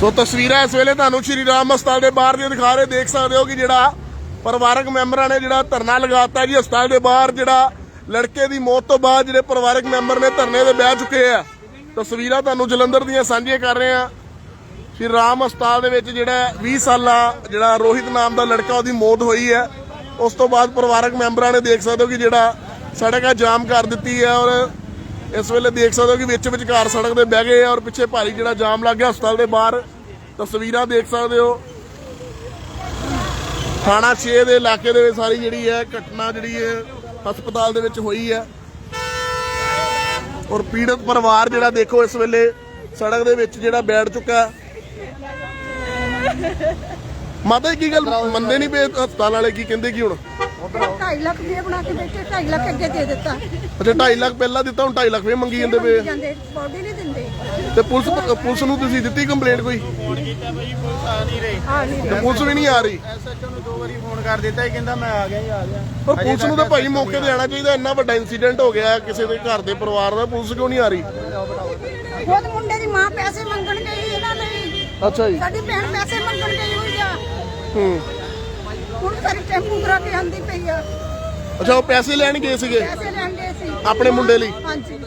ਸੋ ਤਸਵੀਰਾਂ ਇਸ ਵੇਲੇ ਤੁਹਾਨੂੰ ਸ਼੍ਰੀ ਰਾਮ ਹਸਪਤਾਲ ਦੇ ਬਾਹਰ ਦੀਆਂ ਦਿਖਾ ਰਹੇ, ਦੇਖ ਸਕਦੇ ਹੋ ਕਿ ਜਿਹੜਾ ਪਰਿਵਾਰਕ ਮੈਂਬਰਾਂ ਨੇ ਜਿਹੜਾ ਧਰਨਾ ਲਗਾਤਾ ਜੀ ਹਸਪਤਾਲ ਦੇ ਬਾਹਰ, ਜਿਹੜਾ ਲੜਕੇ ਦੀ ਮੌਤ ਤੋਂ ਬਾਅਦ ਜਿਹੜੇ ਪਰਿਵਾਰਕ ਮੈਂਬਰ ਨੇ ਧਰਨੇ ਤੇ ਬਹਿ ਚੁੱਕੇ ਆ। ਤਸਵੀਰਾਂ ਤੁਹਾਨੂੰ ਜਲੰਧਰ ਦੀਆਂ ਸਾਂਝੀਆਂ ਕਰ ਰਹੇ ਆ ਸ਼੍ਰੀ ਰਾਮ ਹਸਪਤਾਲ ਦੇ ਵਿੱਚ ਜਿਹੜਾ 20 ਸਾਲਾ ਜਿਹੜਾ ਰੋਹਿਤ ਨਾਮ ਦਾ ਲੜਕਾ, ਉਹਦੀ ਮੌਤ ਹੋਈ ਹੈ। ਉਸ ਤੋਂ ਬਾਅਦ ਪਰਿਵਾਰਕ ਮੈਂਬਰਾਂ ਨੇ ਦੇਖ ਸਕਦੇ ਹੋ ਕਿ ਜਿਹੜਾ ਸੜਕ ਆ, ਜਾਮ ਕਰ ਦਿੱਤੀ ਹੈ ਔਰ ਇਸ ਵੇਲੇ ਦੇਖ ਸਕਦੇ ਹੋ ਕਿ ਵਿੱਚ ਵਿਚਕਾਰ ਸੜਕ ਦੇ ਬਹਿ ਗਏ ਔਰ ਪਿੱਛੇ ਭਾਰੀ ਜਿਹੜਾ ਜਾਮ ਲੱਗ ਗਿਆ ਹਸਪਤਾਲ ਦੇ ਬਾਹਰ। ਤਸਵੀਰਾਂ ਦੇਖ ਸਕਦੇ ਹੋ। ਥਾਣਾ 6 ਦੇ ਇਲਾਕੇ ਦੇ ਵਿੱਚ ਸਾਰੀ ਜਿਹੜੀ ਹੈ ਘਟਨਾ ਜਿਹੜੀ ਹੈ ਹਸਪਤਾਲ ਦੇ ਵਿੱਚ ਹੋਈ ਹੈ। ਔਰ ਪੀੜਤ ਪਰਿਵਾਰ ਜਿਹੜਾ ਦੇਖੋ ਇਸ ਵੇਲੇ ਸੜਕ ਦੇ ਵਿੱਚ ਜਿਹੜਾ ਬੈਠ ਚੁੱਕਾ ਮਾਤਾ ਜੀ, ਕੀ ਗੱਲ ਮੰਨਦੇ ਨਹੀਂ ਪਏ ਹਸਪਤਾਲ ਵਾਲੇ? ਕੀ ਕਹਿੰਦੇ ਕੀ ਹੁਣ? 2.5 ਲੱਖ ਦੇ ਬਣਾ ਕੇ ਬੈਠੇ 2.5 ਲੱਖ ਅੱਗੇ ਦੇ ਦਿੱਤਾ। ਅੱਛਾ 2.5 ਲੱਖ ਪਹਿਲਾਂ ਦਿੱਤਾ ਹੁਣ 2.5 ਲੱਖ ਫੇਰ ਮੰਗੀ ਜਾਂਦੇ ਪਏ। ਆ। ਜਾਂਦੇ ਬੋਡੀ ਨਹੀਂ ਦਿੰਦੇ। ਤੇ ਪੁਲਿਸ ਪੁਲਿਸ ਨੂੰ ਤੁਸੀਂ ਦਿੱਤੀ ਕੰਪਲੇਂਟ ਕੋਈ? ਹਾਂ ਨਹੀਂ ਤੇ ਪੁਲਿਸ ਵੀ ਨਹੀਂ ਆ ਰਹੀ? ਐਸਐਚਓ ਨੂੰ ਦੋ ਵਾਰੀ ਫੋਨ ਕਰ ਦਿੱਤਾ ਹੀ ਕਹਿੰਦਾ ਮੈਂ ਆ ਗਿਆ ਹੀ ਆ ਗਿਆ। ਪਰ ਪੁਲਿਸ ਨੂੰ ਤਾਂ ਭਾਈ ਮੌਕੇ ਤੇ ਆਣਾ ਚਾਹੀਦਾ ਇੰਨਾ ਵੱਡਾ ਇਨਸੀਡੈਂਟ ਹੋ ਗਿਆ ਕਿਸੇ ਦੇ ਘਰ ਦੇ ਪਰਿਵਾਰ ਦਾ ਪੁਲਿਸ ਕਿਉਂ ਨਹੀਂ ਆ ਰਹੀ? ਖੁਦ ਮੁੰਡੇ ਦੀ ਮਾਂ ਪੈਸੇ ਮੰਗਣ ਗਈ ਇਹਨਾਂ ਲਈ ਅੱਛਾ ਜੀ। ਸਾਡੀ ਭੈਣ ਪੈਸੇ ਮੰਗਣ ਗਈ ਹੋਈ ਆ। ਹੂੰ। ਹੁਣ ਸਾਰੀ ਟੈਂਪੂ ਕਰਾ ਕੇ ਆਂਦੀ ਪਈ ਆ। ਅੱਛਾ ਉਹ ਪੈਸੇ ਲੈਣ ਗਏ ਸੀਗੇ? ਪੈਸੇ ਲੈਣ ਗਏ ਸੀ। ਆਪਣੇ ਮੁੰਡੇ ਲਈ? ਹਾਂਜੀ।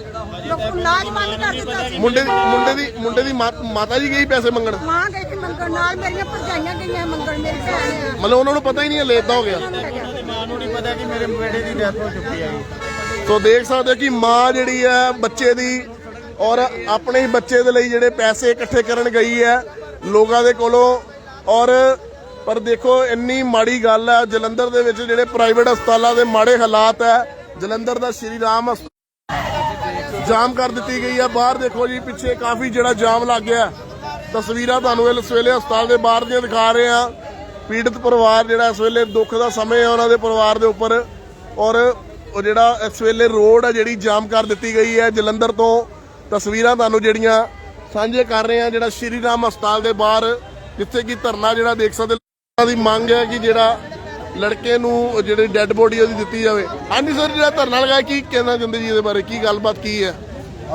ਲੋਕ ਲਾਜ ਬੰਦ ਕਰ ਦਿੱਤਾ ਸੀ। ਮੁੰਡੇ ਦੀ ਮੁੰਡੇ ਦੀ ਮੁੰਡੇ ਦੀ ਮਾਂ- ਮਾਤਾ ਜੀ ਗਈ ਪੈਸੇ ਮੰਗਣ? ਮਾਂ ਗਈ ਸੀ ਮੰਗਣ ਨਾਲ ਮੇਰੀਆਂ ਭਰਜਾਈਆਂ ਗਈਆਂ ਮੰਗਣ ਮੇਰੀ ਭੈਣ ਆ। ਮਤਲਬ ਉਹਨਾਂ ਨੂੰ ਪਤਾ ਹੀ ਨਹੀਂ ਹੋ ਗਿਆ। ਉਹਨਾਂ ਨੂੰ ਲੱਗਿਆ। ਮਾਂ ਨੂੰ ਨਹੀਂ ਪਤਾ ਕਿ ਮੇਰੇ ਬੇਟੇ ਦੀ ਡੈਥ ਹੋ ਚੁੱਕੀ ਹੈ ਜੀ। ਸੋ ਦੇਖ ਸਕਦੇ ਹੋ ਕਿ ਮਾਂ ਜਿਹੜੀ ਹੈ ਬੱਚੇ ਦੀ ਔਰ ਆਪਣੇ ਹੀ ਬੱਚੇ ਦੇ ਲਈ ਜਿਹੜੇ ਪੈਸੇ ਇਕੱਠੇ ਕਰਨ ਗਈ ਹੈ ਲੋਕਾਂ ਦੇ ਕੋਲੋਂ ਔਰ ਪਰ ਦੇਖੋ, ਇੰਨੀ ਮਾੜੀ ਗੱਲ ਹੈ, ਜਲੰਧਰ ਦੇ ਵਿੱਚ ਜਿਹੜੇ ਪ੍ਰਾਈਵੇਟ ਹਸਪਤਾਲਾਂ ਦੇ ਮਾੜੇ ਹਾਲਾਤ ਹੈ, ਜਲੰਧਰ ਦਾ ਸ਼੍ਰੀ ਰਾਮ ਹਸਪਤਾਲ ਜਾਮ ਕਰ ਦਿੱਤੀ ਗਈ ਹੈ। ਬਾਹਰ ਦੇਖੋ ਜੀ, ਪਿੱਛੇ ਕਾਫੀ ਜਿਹੜਾ ਜਾਮ ਲੱਗ ਗਿਆ ਤਸਵੀਰਾਂ ਤੁਹਾਨੂੰ ਇਸ ਵੇਲੇ ਹਸਪਤਾਲ ਦੇ ਬਾਹਰ ਦੀਆਂ ਦਿਖਾ ਰਹੇ ਹਾਂ। ਪੀੜਤ ਪਰਿਵਾਰ ਜਿਹੜਾ ਇਸ ਵੇਲੇ ਦੁੱਖ ਦਾ ਸਮੇਂ ਹੈ ਉਹਨਾਂ ਦੇ ਪਰਿਵਾਰ ਦੇ ਉੱਪਰ। ਔਰ ਉਹ ਜਿਹੜਾ ਇਸ ਵੇਲੇ ਰੋਡ ਹੈ, ਜਿਹੜੀ ਜਾਮ ਕਰ ਦਿੱਤੀ ਗਈ ਹੈ ਜਲੰਧਰ ਤੋਂ। ਤਸਵੀਰਾਂ ਤੁਹਾਨੂੰ ਜਿਹੜੀਆਂ ਸਾਂਝੇ ਕਰ ਰਹੇ ਹਾਂ, ਜਿਹੜਾ ਸ਼੍ਰੀ ਰਾਮ ਹਸਪਤਾਲ ਦੇ ਬਾਹਰ, ਜਿੱਥੇ ਕਿ ਧਰਨਾ ਜਿਹੜਾ ਦੇਖ ਸਕਦੇ ਦੀ ਮੰਗ ਹੈ ਕਿ ਜਿਹੜਾ ਲੜਕੇ ਨੂੰ ਜਿਹੜੀ ਡੈੱਡ ਬੋਡੀ ਉਹਦੀ ਦਿੱਤੀ ਜਾਵੇ। ਹਾਂਜੀ ਸਰ ਜਿਹੜਾ ਧਰਨਾ ਲਗਾਇਆ ਕੀ ਕਹਿਣਾ ਚਾਹੁੰਦੇ ਜੀ ਇਹਦੇ ਬਾਰੇ? ਕੀ ਗੱਲਬਾਤ ਕੀ ਹੈ?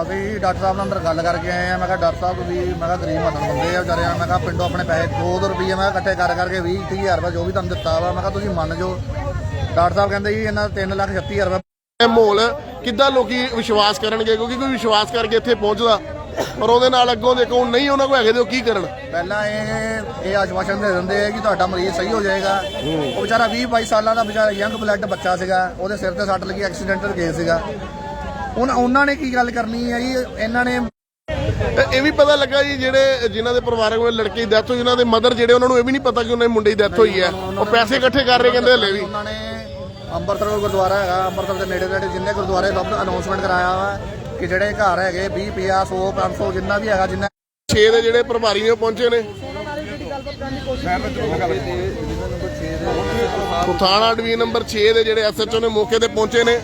ਅਸੀਂ ਡਾਕਟਰ ਸਾਹਿਬ ਨਾਲ ਅੰਦਰ ਗੱਲ ਕਰਕੇ ਆਏ ਆ ਮੈਂ ਕਿਹਾ ਡਾਕਟਰ ਸਾਹਿਬ ਤੁਸੀਂ ਮੈਂ ਕਿਹਾ ਗਰੀਬ ਮਤਨ ਬੰਦੇ ਆ ਵਿਚਾਰੇ ਆ। ਮੈਂ ਕਿਹਾ ਪਿੰਡੋਂ ਆਪਣੇ ਪੈਸੇ 200 ਰੁਪਏ ਮੈਂ ਕਿਹਾ ਇਕੱਠੇ ਕਰ ਕਰਕੇ 20 30000 ਰੁਪਏ ਜੋ ਵੀ ਤੁਹਾਨੂੰ ਦਿੱਤਾ ਵਾ ਮੈਂ ਕਿਹਾ ਤੁਸੀਂ ਮੰਨ ਜਾਓ। ਡਾਕਟਰ ਸਾਹਿਬ ਕਹਿੰਦੇ ਜੀ ਇਹਨਾਂ 3 ਲੱਖ 36000 ਰੁਪਏ ਮਾਹੌਲ ਕਿੱਦਾਂ ਲੋਕੀ ਵਿਸ਼ਵਾਸ ਕਰਨਗੇ? ਕਿਉਂਕਿ ਕੋਈ ਵਿਸ਼ਵਾਸ ਕਰਕੇ ਇੱਥੇ ਪਹੁੰਚਦਾ। ਪਰ ਉਹਦੇ ਨਾਲ ਅੱਗੋਂ ਦੇਖੋ ਨਹੀਂ ਉਹਨਾਂ ਕੋਲ ਹੈਗੇ ਤੇ ਉਹ ਕੀ ਕਰਨ? ਪਹਿਲਾਂ ਇਹ ਇਹ ਆਸ਼ਵਾਸਨ ਦੇ ਦਿੰਦੇ ਆ ਕਿ ਤੁਹਾਡਾ ਮਰੀਜ਼ ਸਹੀ ਹੋ ਜਾਏਗਾ। ਉਹ ਵਿਚਾਰਾ 20 22 ਸਾਲਾਂ ਦਾ ਵਿਚਾਰਾ ਯੰਗ ਬਲੱਡ ਬੱਚਾ ਸੀਗਾ ਉਹਦੇ ਸਿਰ ਤੇ ਸੱਟ ਲੱਗੀ ਐਕਸੀਡੈਂਟਲ ਕੇਸ ਸੀਗਾ। ਹੁਣ ਉਹਨਾਂ ਨੇ ਕੀ ਗੱਲ ਕਰਨੀ ਹੈ ਜੀ? ਇਹਨਾਂ ਨੇ ਇਹ ਵੀ ਪਤਾ ਲੱਗਾ ਜੀ ਜਿਹੜੇ ਜਿਨ੍ਹਾਂ ਦੇ ਪਰਿਵਾਰਕ ਵਿੱਚ ਲੜਕੇ ਦੀ ਡੈਥ ਹੋਈ ਉਹਨਾਂ ਦੇ ਮਦਰ ਜਿਹੜੇ ਉਹਨਾਂ ਨੂੰ ਇਹ ਵੀ ਨਹੀਂ ਪਤਾ ਕਿ ਉਹਨਾਂ ਦੇ ਮੁੰਡੇ ਦੀ ਡੈਥ ਹੋਈ ਹੈ। ਉਹ ਪੈਸੇ ਇਕੱਠੇ ਕਰ ਰਹੇ ਕਹਿੰਦੇ ਹਲੇ ਵੀ। ਉਹਨਾਂ ਨੇ ਅੰਮ੍ਰਿਤਸਰ ਗੁਰਦੁਆਰਾ ਹੈਗਾ ਅੰਮ੍ਰਿਤਸਰ ਦੇ ਨੇੜੇ ਨੇੜੇ ਜਿੰਨੇ ਗੁਰਦੁਆਰੇ ਸਭ ਨੂੰ ਅਨਾਉਂਸਮੈਂਟ ਕਰਾਇਆ ਵਾ। ਕਿ ਜਿਹੜੇ ਘਰ ਹੈਗੇ 20 50 100 500 ਜਿੰਨਾ ਵੀ ਹੈਗਾ, ਜਿੰਨਾ 6 ਦੇ ਜਿਹੜੇ ਪ੍ਰਭਾਰੀ ਨੇ, ਉਹ ਪਹੁੰਚੇ ਨੇ। ਸੋ ਡਿਵੀਜ਼ਨ ਨੰਬਰ 6 ਦੇ ਜਿਹੜੇ ਐਸਐਚਓ ਨੇ, ਮੌਕੇ ਤੇ ਪਹੁੰਚੇ ਨੇ।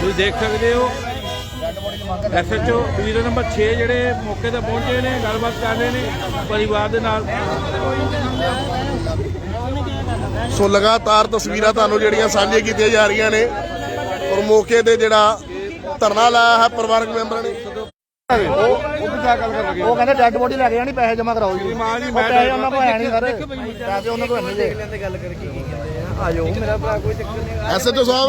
ਤੁਸੀਂ ਦੇਖ ਸਕਦੇ ਹੋ ਐਸਐਚਓ ਡਿਵੀਜ਼ਨ ਨੰਬਰ 6 ਜਿਹੜੇ ਮੌਕੇ ਤੇ ਪਹੁੰਚੇ ਨੇ ਗੱਲਬਾਤ ਕਰ ਰਹੇ ਨੇ ਪਰਿਵਾਰ ਦੇ ਨਾਲ। ਸੋ ਲਗਾਤਾਰ ਤਸਵੀਰਾਂ ਤੁਹਾਨੂੰ ਜਿਹੜੀਆਂ ਸਾਂਝੀਆਂ ਕੀਤੀਆਂ ਜਾ ਰਹੀਆਂ ਨੇ ਔਰ ਮੌਕੇ ਤੇ ਜਿਹੜਾ ਧਰਨਾ ਲਾਇਆ ਹੈ ਪਰਿਵਾਰਕ ਮੈਂਬਰਾਂ ਨੇ। ਉਹ ਕਹਿੰਦੇ ਡੈੱਡ ਬੋਡੀ ਲੈ ਕੇ ਜਾਣੀ ਪੈਸੇ ਜਮ੍ਹਾਂ ਕਰਾਓ ਜੀ। ਉਹ ਪੈਸੇ ਉਹਨਾਂ ਕੋਲ ਹੈ ਨਹੀਂ ਸਰ। ਪੈਸੇ ਉਹਨਾਂ ਕੋਲ ਨਹੀਂ। ਜੇ ਐਸਐਚਓ ਸਾਹਿਬ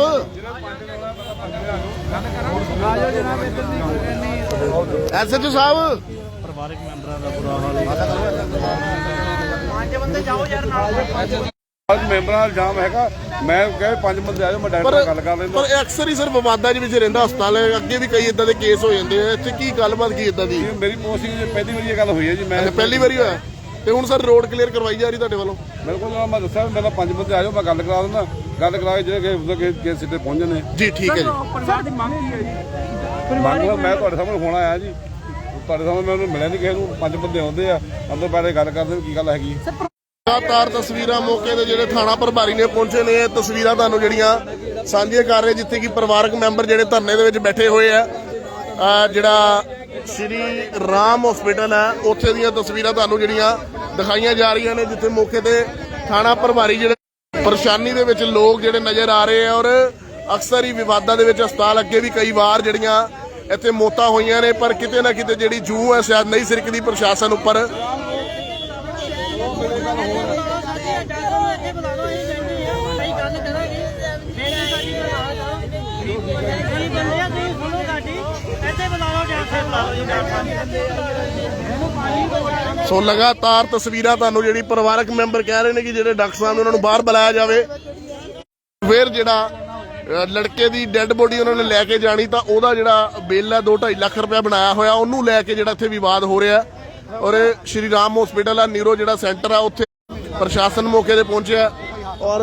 ਐਸਐਚਓ ਸਾਹਿਬ। ਪੰਜ ਮੈਂਬਰਾਂ ਦਾ ਇਲਜ਼ਾਮ ਹੈਗਾ। ਮੈਂ ਕਹੇ ਪੰਜ ਬੰਦੇ ਆਜੋ ਮੈਂ ਡਾਕਟਰ ਨਾਲ ਗੱਲ ਕਰ ਲੈਂਦਾ। ਪਰ ਅਕਸਰ ਹੀ ਸਰ ਵਿਵਾਦਾਂ ਦੇ ਵਿੱਚ ਰਹਿੰਦਾ ਹਸਪਤਾਲ ਅੱਗੇ ਵੀ ਕਈ ਇਦਾਂ ਦੇ ਕੇਸ ਹੋ ਜਾਂਦੇ ਆ। ਇੱਥੇ ਕੀ ਗੱਲਬਾਤ ਕੀ ਇਦਾਂ ਦੀ? ਇਹ ਮੇਰੀ ਪੋਸਟਿੰਗ ਜੇ ਪਹਿਲੀ ਵਾਰੀ ਇਹ ਗੱਲ ਹੋਈ ਹੈ ਜੀ ਮੈਂ ਪਹਿਲੀ ਵਾਰੀ ਹੋਇਆ। ਤੇ ਹੁਣ ਸਰ ਰੋਡ ਕਲੀਅਰ ਕਰਵਾਈ ਜਾ ਰਹੀ ਤੁਹਾਡੇ ਵੱਲੋਂ? ਮੇਰੇ ਕੋਲ ਮੈਂ ਦੱਸਿਆ ਮੇਰੇ ਨਾਲ ਪੰਜ ਬੰਦੇ ਆਜੋ ਮੈਂ ਗੱਲ ਕਰਾ ਦਿੰਦਾ। ਗੱਲ ਕਰਾ ਕੇ ਜਿਹੜੇ ਕਿ ਉਹਦੇ ਕੇ ਕੇਸ ਸਿੱਟੇ ਪਹੁੰਚ ਜਾਂਦੇ ਜੀ ਠੀਕ ਹੈ ਜੀ। ਪਰਿਵਾਰ ਦੀ ਮੰਗ ਕੀ ਹੈ ਜੀ? ਲਓ, ਮੈਂ ਤੁਹਾਡੇ ਸਾਹਮਣੇ ਹੋਣਾ ਆਇਆ ਜੀ। ਤੁਹਾਡੇ ਸਾਹਮਣੇ ਮੈਂ ਉਹਨੂੰ ਮਿਲਿਆ ਨਹੀਂ ਕਿਸੇ ਨੂੰ। ਪੰਜ ਬੰਦੇ ਆਉਂਦੇ ਆ ਅੰਦਰ ਬੈਠੇ ਗੱਲ ਕਰਦੇ ਕੀ ਗੱਲ ਹੈਗੀ? ਲਗਾਤਾਰ ਤਸਵੀਰਾਂ ਮੌਕੇ ਤੇ ਜਿਹੜੇ ਥਾਣਾ ਪ੍ਰਭਾਰੀ ਨੇ ਪਹੁੰਚੇ ਨੇ ਇਹ ਤਸਵੀਰਾਂ ਤੁਹਾਨੂੰ ਜਿਹੜੀਆਂ ਸਾਂਝੀਆਂ ਕਰ ਰਹੇ ਜਿੱਥੇ ਕਿ ਪਰਿਵਾਰਕ ਮੈਂਬਰ ਜਿਹੜੇ ਧਰਨੇ ਦੇ ਵਿੱਚ ਬੈਠੇ ਹੋਏ ਆ ਜਿਹੜਾ ਸ਼੍ਰੀ ਰਾਮ ਹਸਪੀਟਲ ਹੈ ਉੱਥੇ ਦੀਆਂ ਤਸਵੀਰਾਂ ਤੁਹਾਨੂੰ ਜਿਹੜੀਆਂ ਦਿਖਾਈਆਂ ਜਾ ਰਹੀਆਂ ਨੇ ਜਿੱਥੇ ਮੌਕੇ ਤੇ ਥਾਣਾ ਪ੍ਰਭਾਰੀ ਜਿਹੜੇ ਪਰੇਸ਼ਾਨੀ ਦੇ ਵਿੱਚ ਲੋਕ ਜਿਹੜੇ ਨਜ਼ਰ ਆ ਰਹੇ ਆ ਔਰ ਅਕਸਰ ਹੀ ਵਿਵਾਦਾਂ ਦੇ ਵਿੱਚ ਹਸਪਤਾਲ ਅੱਗੇ ਵੀ ਕਈ ਵਾਰ ਜਿਹੜੀਆਂ ਇੱਥੇ ਮੌਤਾਂ ਹੋਈਆਂ ਨੇ, ਪਰ ਕਿਤੇ ਨਾ ਕਿਤੇ ਜਿਹੜੀ ਜੂ ਹੈ, ਸ਼ਾਇਦ ਨਹੀਂ ਸਿਰਕਦੀ ਪ੍ਰਸ਼ਾਸਨ ਉੱਪਰ। ਸੋ ਲਗਾਤਾਰ ਤਸਵੀਰਾਂ ਤੁਹਾਨੂੰ ਜਿਹੜੀ ਪਰਿਵਾਰਕ ਮੈਂਬਰ ਕਹਿ ਰਹੇ ਨੇ ਕਿ ਜਿਹੜੇ ਡਾਕਟਰ ਸਾਹਿਬ ਨੇ ਉਹਨਾਂ ਨੂੰ ਬਾਹਰ ਬੁਲਾਇਆ ਜਾਵੇ। ਫਿਰ ਜਿਹੜਾ ਲੜਕੇ ਦੀ ਡੈੱਡ ਬੋਡੀ ਉਹਨਾਂ ਨੇ ਲੈ ਕੇ ਜਾਣੀ ਤਾਂ ਉਹਦਾ ਜਿਹੜਾ ਬਿੱਲ ਹੈ 2.5 ਲੱਖ ਰੁਪਏ ਬਣਾਇਆ ਹੋਇਆ, ਉਹਨੂੰ ਲੈ ਕੇ ਜਿਹੜਾ ਇੱਥੇ ਵਿਵਾਦ ਹੋ ਰਿਹਾ ਔਰ ਇਹ ਸ਼੍ਰੀ ਰਾਮ ਹਸਪੀਟਲ ਆ ਨੀਰੋ ਜਿਹੜਾ ਸੈਂਟਰ ਆ ਉੱਥੇ ਪ੍ਰਸ਼ਾਸਨ ਮੌਕੇ ਤੇ ਪਹੁੰਚਿਆ ਔਰ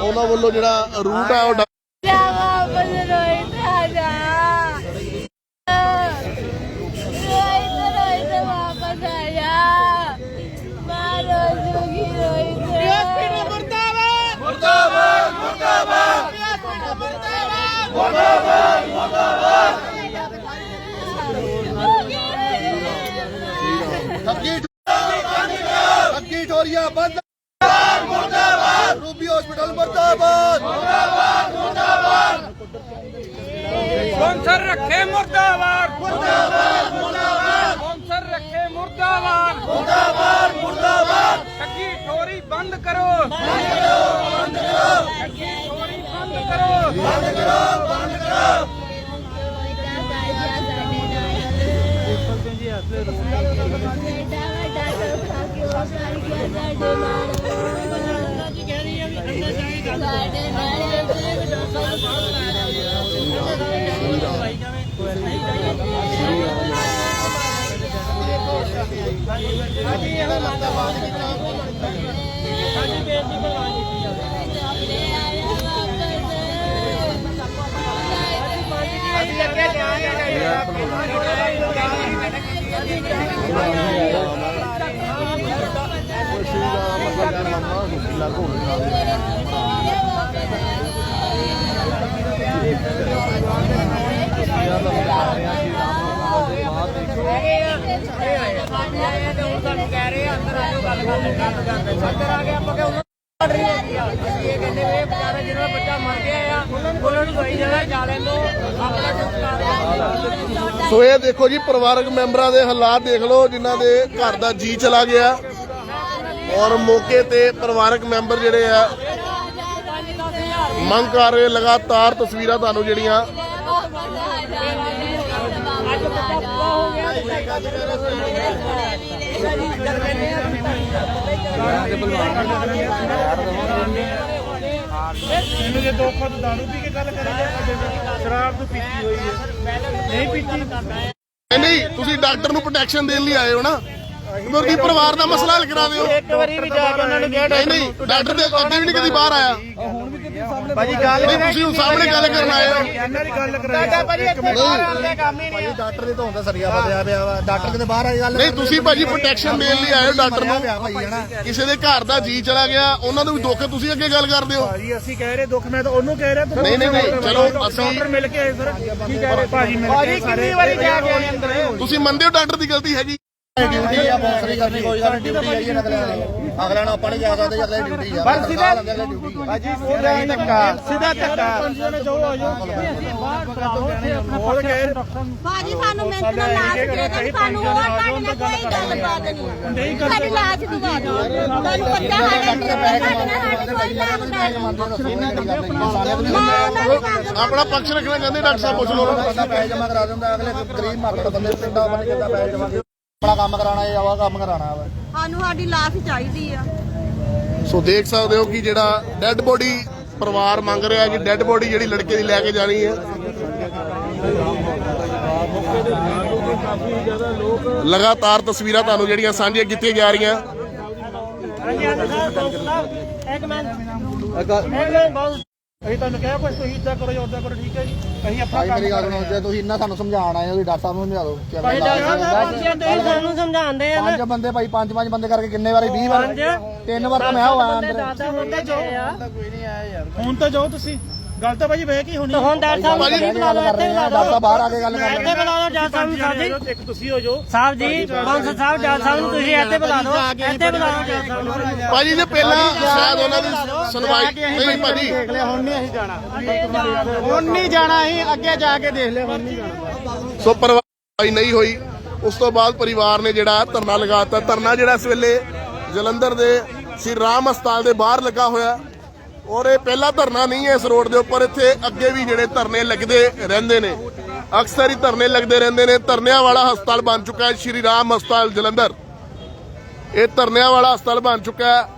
ਉਹਨਾਂ ਵੱਲੋਂ ਜਿਹੜਾ ਰੂਟ ਆ ਉਹ ਡਾ- ਜਾ ਵਾਪਸ ਰੋਹਿਤ ਆ ਜਾ ਰੋਹਿਤ ਰੋਹਿਤ ਵਾਪਸ ਆ ਜਾ ਮੈਂ ਰੋ ਜੂਗੀ ਰੋਹਿਤ ਹਸਪੀਟਲ ਮੁਰਦਾਬਾਦ ਮੁਰਦਾਬਾਦ ਮੁਰਦਾਬਾਦ ਮੁਰਦਾਬਾਦ ਠੱਗੀ ਠੋਰੀਆਂ ਬੰਦ। ਮੁਰਦਾਬਾਦ ਰੂਬੀ ਹਸਪੀਟਲ ਮੁਰਦਾਬਾਦ। ਸਪਾਂਸਰ ਰੱਖੇ ਮੁਰਦਾਬਾਦ। ਮੁਰਦਾਬਾਦ ਮੁਰਦਾਬਾਦ। ਸਪਾਂਸਰ ਰੱਖੇ ਮੁਰਦਾਬਾਦ। ਮੁਰਦਾਬਾਦ ਮੁਰਦਾਬਾਦ। ਠੱਗੀ ਠੋਰੀ ਬੰਦ ਕਰੋ। ਬੰਦ ਕਰੋ ਬੰਦ ਕਰੋ। ਠੱਗੀ ਠੋਰੀ ਬੰਦ ਕਰੋ। ਬੇਟਾ ਵੱਡਾ ਧੋਖਾ ਕਿਉਂ ਕਰ ਗਿਆ ਸਾਡੇ ਨਾਲ ਸਾਡੇ ਨਾਲ ਇਹ ਧੋਖਾ ਸਾਡੀ ਇਹਨਾਂ ਮਾਤਾ ਬਾਤ ਕੀਤਾ ਸਾਡੀ ਬੇਇੱਜ਼ਤੀ ਕਰਵਾ ਦਿੱਤੀ ਜਾਵੇ ਅਸੀਂ ਅੱਗੇ ਜਾਵਾਂਗੇ ਖੁਸ਼ੀ ਦਾ ਮਤਲਬ ਮਨਾਉਣਾ ਖੁਸ਼ੀ ਲਾਗੂ ਹੋ ਗਿਆ ਸਾਡੇ ਆਏ ਆ ਤੇ ਉਹ ਸਾਨੂੰ ਕਹਿ ਰਹੇ ਆ ਅੰਦਰ ਆਇਓ ਗੱਲ ਕਰ ਲੈ ਗੱਲ ਕਰ ਲੈ ਸੋ ਇਹ ਦੇਖੋ ਜੀ, ਪਰਿਵਾਰਕ ਮੈਂਬਰਾਂ ਦੇ ਹਾਲਾਤ ਦੇਖ ਲਓ, ਜਿਨ੍ਹਾਂ ਦੇ ਘਰ ਦਾ ਜੀ ਚਲਾ ਗਿਆ। ਔਰ ਮੌਕੇ ਤੇ ਪਰਿਵਾਰਕ ਮੈਂਬਰ ਜਿਹੜੇ ਆ, ਮੰਗ ਕਰ ਰਹੇ, ਲਗਾਤਾਰ ਤਸਵੀਰਾਂ ਤੁਹਾਨੂੰ ਜਿਹੜੀਆਂ ਇਹਨੂੰ ਜੇ ਦੋ ਖੁਦ ਦਾਰੂ ਪੀ ਕੇ ਗੱਲ ਕਰਾਂਗੇ ਸ਼ਰਾਬ ਤੋਂ ਪੀਤੀ ਹੋਈ ਹੈ। ਨਹੀਂ ਪੀਤੀ। ਨਹੀਂ ਨਹੀਂ ਤੁਸੀਂ ਡਾਕਟਰ ਨੂੰ ਪ੍ਰੋਟੈਕਸ਼ਨ ਦੇਣ ਲਈ ਆਏ ਹੋ ਨਾ। ਤੁਸੀਂ ਪਰਿਵਾਰ ਦਾ ਮਸਲਾ ਹੱਲ ਕਰਾ ਦਿਓ। ਇੱਕ ਵਾਰੀ ਵੀ ਜਾ ਕੇ ਉਹਨਾਂ ਨੂੰ ਕਿਹਾ ਨਹੀਂ ਨਹੀਂ ਡਾਕਟਰ ਦੇ ਅੱਗੇ ਵੀ ਨਹੀਂ ਕਦੀ ਬਾਹਰ ਆਇਆ। ਭਾਜੀ ਗੱਲ ਨਹੀਂ ਤੁਸੀਂ ਹੁਣ ਸਾਹਮਣੇ ਗੱਲ ਕਰਨ ਆਏ ਹੋ ਇਹਨਾਂ ਦੀ ਗੱਲ ਕਰਾਈ ਭਾਜੀ ਇੱਥੇ ਬਾਹਰ ਆਉਂਦੇ ਕੰਮ ਹੀ ਨਹੀਂ ਡਾਕਟਰ ਦੇ ਧੋਣ ਦਾ ਸਰੀਆ ਬਦਿਆ ਪਿਆ ਵਾ ਡਾਕਟਰ ਕਿਤੇ ਬਾਹਰ ਆਈ ਗੱਲ ਨਹੀਂ ਤੁਸੀਂ ਭਾਜੀ ਪ੍ਰੋਟੈਕਸ਼ਨ ਦੇਣ ਲਈ ਆਏ ਹੋ ਡਾਕਟਰ ਨੂੰ ਕਿਸੇ ਦੇ ਘਰ ਦਾ ਜੀ ਚਲਾ ਗਿਆ ਉਹਨਾਂ ਨੂੰ ਵੀ ਦੁੱਖ ਤੁਸੀਂ ਅੱਗੇ ਗੱਲ ਕਰਦੇ ਹੋ ਭਾਜੀ ਅਸੀਂ ਕਹਿ ਰਹੇ ਦੁੱਖ ਮੈਂ ਤਾਂ ਉਹਨੂੰ ਕਹਿ ਰਿਹਾ ਤੂੰ ਨਹੀਂ, ਨਹੀਂ, ਨਹੀਂ, ਚਲੋ ਅਸੀਂ- ਡਾਕਟਰ ਮਿਲ ਕੇ ਆਏ ਸਰ ਕੀ ਕਹਿ ਰਹੇ ਭਾਜੀ ਮਿਲ ਕੇ ਸਾਰੇ ਵਾਰੀ ਜਾ ਕੇ ਆਏ ਅੰਦਰ ਤੁਸੀਂ ਮੰਨਦੇ ਹੋ ਡਾਕਟਰ ਦੀ ਗਲਤੀ ਹੈਗੀ ਡਿਊਟੀ ਆ ਬੌਂਸਰੀ ਕਰਨੀ ਕੋਈ ਗੱਲ ਡਿਊਟੀ ਆਈ ਹੈ ਅਗਲੇ ਨੇ ਅਗਲੇ ਨੂੰ ਆਪਾਂ ਨਹੀਂ ਜਾ ਸਕਦੇ ਅਗਲੇ ਡਿਊਟੀ ਆ। ਪਰ ਸਿੱਧਾ ਡਿਊਟੀ ਭਾਜੀ ਸਿੱਧਾ ਹੀ ਧੱਕਾ ਸਿੱਧਾ ਧੱਕਾ। ਭਾਜੀ ਸਾਨੂੰ ਮਿਹਨਤ ਨਾਲ ਲਾਸ਼ ਦੇ ਦੇ ਸਾਨੂੰ ਹੋਰ ਤੁਹਾਡੇ ਨਾਲ ਕੋਈ ਗੱਲਬਾਤ ਨਹੀਂ ਸਾਡੀ ਲਾਸ਼ ਦਵਾ ਦਿਓ ਤੁਹਾਨੂੰ ਪਤਾ ਸਾਡੇ ਨਾਲ ਕੋਈ ਲਾਭ ਨਹੀਂ। ਆਪਣਾ ਪੱਖ ਰੱਖਣਾ ਚਾਹੁੰਦੇ ਡਾਕਟਰ ਸਾਹਿਬ ਪੁੱਛ ਲਓ। ਬੰਦਾ ਪੈਸੇ ਜਮਾ ਕਰਾ ਦਿੰਦਾ ਅਗਲੇ ਗਰੀਬ ਮਾਤਰ ਬੰਦੇ ਪਿੰਡਾਂ ਬੰਦੇ ਕਿੱਦਾਂ ਪੈਸੇ ਜਮਾ ਆਪਣਾ ਕੰਮ ਕਰਾਣਾ ਹੈ ਆਵਾ ਕੰਮ ਕਰਾਣਾ ਵਾ। ਸਾਨੂੰ ਸਾਡੀ ਲਾਸ਼ ਚਾਹੀਦੀ ਆ। ਸੋ ਦੇਖ ਸਕਦੇ ਹੋ ਕਿ ਜਿਹੜਾ ਡੈੱਡ ਬੋਡੀ ਪਰਿਵਾਰ ਮੰਗ ਰਿਹਾ ਕਿ ਡੈੱਡ ਬੋਡੀ ਜਿਹੜੀ ਲੜਕੇ ਦੀ ਲੈ ਕੇ ਜਾਣੀ ਹੈ। ਲਗਾਤਾਰ ਤਸਵੀਰਾਂ ਤੁਹਾਨੂੰ ਜਿਹੜੀਆਂ ਸਾਂਝੀਆਂ ਕੀਤੀਆਂ ਜਾ ਰਹੀਆਂ। ਇੱਕ ਮਿੰਟ। ਅਸੀਂ ਤੁਹਾਨੂੰ ਕਿਹਾ ਕੁਝ ਤੁਸੀਂ ਇਦਾਂ ਕਰੋ ਜਾਂ ਉਦਾਂ ਕਰੋ ਠੀਕ ਹੈ ਜੀ? ਅਸੀਂ ਆਪਣਾ ਭਾਈ ਮੇਰੀ ਗੱਲ ਸੁਣੋ ਜੇ ਤੁਸੀਂ ਇੰਨਾ ਸਾਨੂੰ ਸਮਝਾਉਣ ਆਏ ਹੋ ਤੁਸੀਂ ਡਾਕਟਰ ਸਾਹਿਬ ਨੂੰ ਸਮਝਾ ਦਿਓ ਕਿ ਭਾਈ ਡਾਕਟਰ ਸਾਹਿਬ ਤੁਸੀਂ ਸਾਨੂੰ ਸਮਝਾਉਂਦੇ ਆ ਪੰਜ ਬੰਦੇ ਭਾਈ ਪੰਜ ਪੰਜ ਬੰਦੇ ਕਰਕੇ ਕਿੰਨੇ ਵਾਰੀ? 20 ਵਾਰ? ਤਿੰਨ ਵਾਰ ਤਾਂ ਮੈਂ ਹੋਇਆ ਅੰਦਰ। ਦਾਦਾ ਹੁਣ ਤਾਂ ਜਾਓ ਹੁਣ ਤਾਂ ਜਾਓ ਤੁਸੀਂ। ਗੱਲ ਤਾਂ ਭਾਜੀ ਵੇ ਕੀ ਹੋਣੀ ਹੁਣ ਡਾਕਟਰ ਸਾਹਿਬ ਨੂੰ ਬੁਲਾ ਲਓ ਇੱਥੇ ਬੁਲਾ ਡਾਕਟਰ ਲਓ ਬਾਹਰ ਆ ਕੇ ਗੱਲ ਕਰ ਇੱਥੇ ਬੁਲਾ ਲਓ ਡਾਕਟਰ ਸਾਹਿਬ ਨੂੰ ਸਾਹਿਬ ਜੀ। ਇੱਕ ਤੁਸੀਂ ਹੋ ਜੋ ਸਾਹਿਬ ਜੀ ਪੰਜ ਸਾਹਿਬ ਡਾਕਟਰ ਸਾਹਿਬ ਨੂੰ ਤੁਸੀਂ ਇੱਥੇ ਬੁਲਾ ਲਓ। ਇੱਥੇ ਬੁਲਾ ਲਓ ਡਾਕਟਰ ਸਾਹਿਬ ਨੂੰ। ਭਾਜੀ ਜੇ ਪਹਿਲਾਂ ਸ਼ਾਇਦ ਉਹਨਾਂ ਦੀ ਸੁਣਵਾਈ ਨਹੀਂ ਭਾਜੀ। ਦੇਖ ਲਿਆ ਹੁਣ ਨਹੀਂ ਅਸੀਂ ਜਾਣਾ। ਹੁਣ ਨਹੀਂ ਜਾਣਾ ਅਸੀਂ ਅੱਗੇ ਜਾ ਕੇ ਦੇਖ ਲਿਆ ਹੁਣ ਨਹੀਂ ਜਾਣਾ। ਸੋ ਪਰਵਾਹੀ ਨਹੀਂ ਹੋਈ। ਉਸ ਤੋਂ ਬਾਅਦ ਪਰਿਵਾਰ ਨੇ ਜਿਹੜਾ ਧਰਨਾ ਲਗਾਤਾ। ਧਰਨਾ ਜਿਹੜਾ ਇਸ ਵੇਲੇ ਜਲੰਧਰ ਦੇ ਸ੍ਰੀ ਰਾਮ ਹਸਪਤਾਲ ਦੇ ਬਾਹਰ ਲੱਗਾ ਹੋਇਆ। ਔਰ ਇਹ ਪਹਿਲਾ ਧਰਨਾ ਨਹੀਂ ਹੈ ਇਸ ਰੋਡ ਦੇ ਉੱਪਰ ਇੱਥੇ ਅੱਗੇ ਵੀ ਜਿਹੜੇ ਧਰਨੇ ਲੱਗਦੇ ਰਹਿੰਦੇ ਨੇ। ਅਕਸਰ ਹੀ ਧਰਨੇ ਲੱਗਦੇ ਰਹਿੰਦੇ ਨੇ। ਧਰਨਿਆਂ ਵਾਲਾ ਹਸਪਤਾਲ ਬਣ ਚੁੱਕਾ ਹੈ ਸ੍ਰੀ ਰਾਮ ਹਸਪਤਾਲ ਜਲੰਧਰ। ਇਹ ਧਰਨਿਆਂ ਵਾਲਾ ਹਸਪਤਾਲ ਬਣ ਚੁੱਕਾ ਹੈ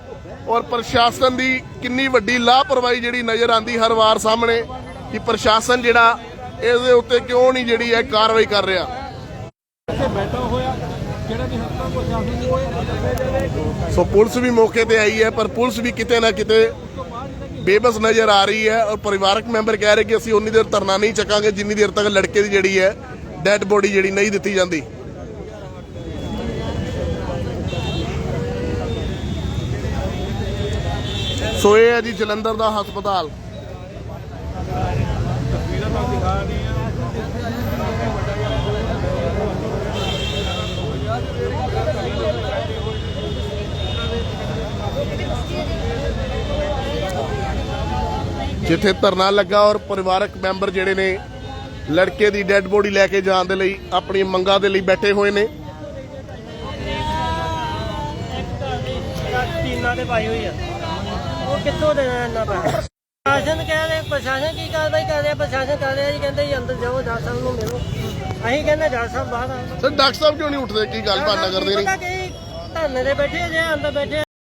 ਔਰ ਪ੍ਰਸ਼ਾਸਨ ਦੀ ਕਿੰਨੀ ਵੱਡੀ ਲਾਪਰਵਾਹੀ ਜਿਹੜੀ ਨਜ਼ਰ ਆਂਦੀ ਹਰ ਵਾਰ ਸਾਹਮਣੇ ਕਿ ਪ੍ਰਸ਼ਾਸਨ ਜਿਹੜਾ ਇਸ ਦੇ ਉੱਤੇ ਕਿਉਂ ਨਹੀਂ ਜਿਹੜੀ ਹੈ ਕਾਰਵਾਈ ਕਰ ਰਿਹਾ। ਸੋ ਪੁਲਿਸ ਵੀ ਮੌਕੇ ਤੇ ਆਈ ਹੈ ਪਰ ਪੁਲਿਸ ਵੀ ਕਿਤੇ ਨਾ ਕਿਤੇ ਬੇਬਸ ਨਜ਼ਰ ਆ ਰਹੀ ਹੈ ਔਰ ਪਰਿਵਾਰਕ ਮੈਂਬਰ ਕਹਿ ਰਹੇ ਕਿ ਅਸੀਂ ਉਨੀ ਦੇਰ ਧਰਨਾ ਨਹੀਂ ਚੱਕਾਂਗੇ, ਜਿੰਨੀ ਦੇਰ ਤੱਕ ਲੜਕੇ ਦੀ ਜਿਹੜੀ ਹੈ ਡੈੱਡ ਬੋਡੀ ਜਿਹੜੀ ਨਹੀਂ ਦਿੱਤੀ ਜਾਂਦੀ। ਸੋ ਇਹ ਹੈ ਜੀ ਜਲੰਧਰ ਦਾ ਹਸਪਤਾਲ। ਜਿੱਥੇ ਧਰਨਾ ਲੱਗਾ ਔਰ ਪਰਿਵਾਰਕ ਮੈਂਬਰ ਜਿਹੜੇ ਨੇ ਲੜਕੇ ਦੀ ਡੈੱਡ ਬੋਡੀ ਲੈ ਕੇ ਜਾਣ ਦੇ ਲਈ ਆਪਣੀ ਮੰਗਾਂ ਦੇ ਲਈ ਬੈਠੇ ਹੋਏ ਨੇ। ਟੀਨਾਂ ਦੇ ਪਾਈ ਹੋਈ ਆ। ਉਹ ਕਿੱਥੋਂ ਦੇਣਾ ਇੰਨਾ ਪੈਸਾ? ਪ੍ਰਸ਼ਾਸਨ ਕਹਿੰਦੇ ਪ੍ਰਸ਼ਾਸਨ ਕੀ ਕਾਰਵਾਈ ਕਰ ਰਿਹਾ? ਪ੍ਰਸ਼ਾਸਨ ਕਰ ਰਿਹਾ ਜੀ ਕਹਿੰਦੇ ਜੀ ਅੰਦਰ ਜਾਓ ਡਾਕਟਰ ਸਾਹਿਬ ਨੂੰ ਮਿਲੋ। ਅਸੀਂ ਕਹਿੰਦੇ ਡਾਕਟਰ ਸਾਹਿਬ ਬਾਹਰ ਆ। ਸਰ ਡਾਕਟਰ ਸਾਹਿਬ ਕਿਉਂ ਨਹੀਂ ਉੱਠਦੇ? ਕੀ ਗੱਲ ਬਾਤ ਨਾ ਕਰਦੇ ਨਹੀਂ ਪਤਾ ਕਿ ਧਰਨੇ ਦੇ ਬੈਠੇ ਜੇ ਅੰਦਰ ਬੈਠੇ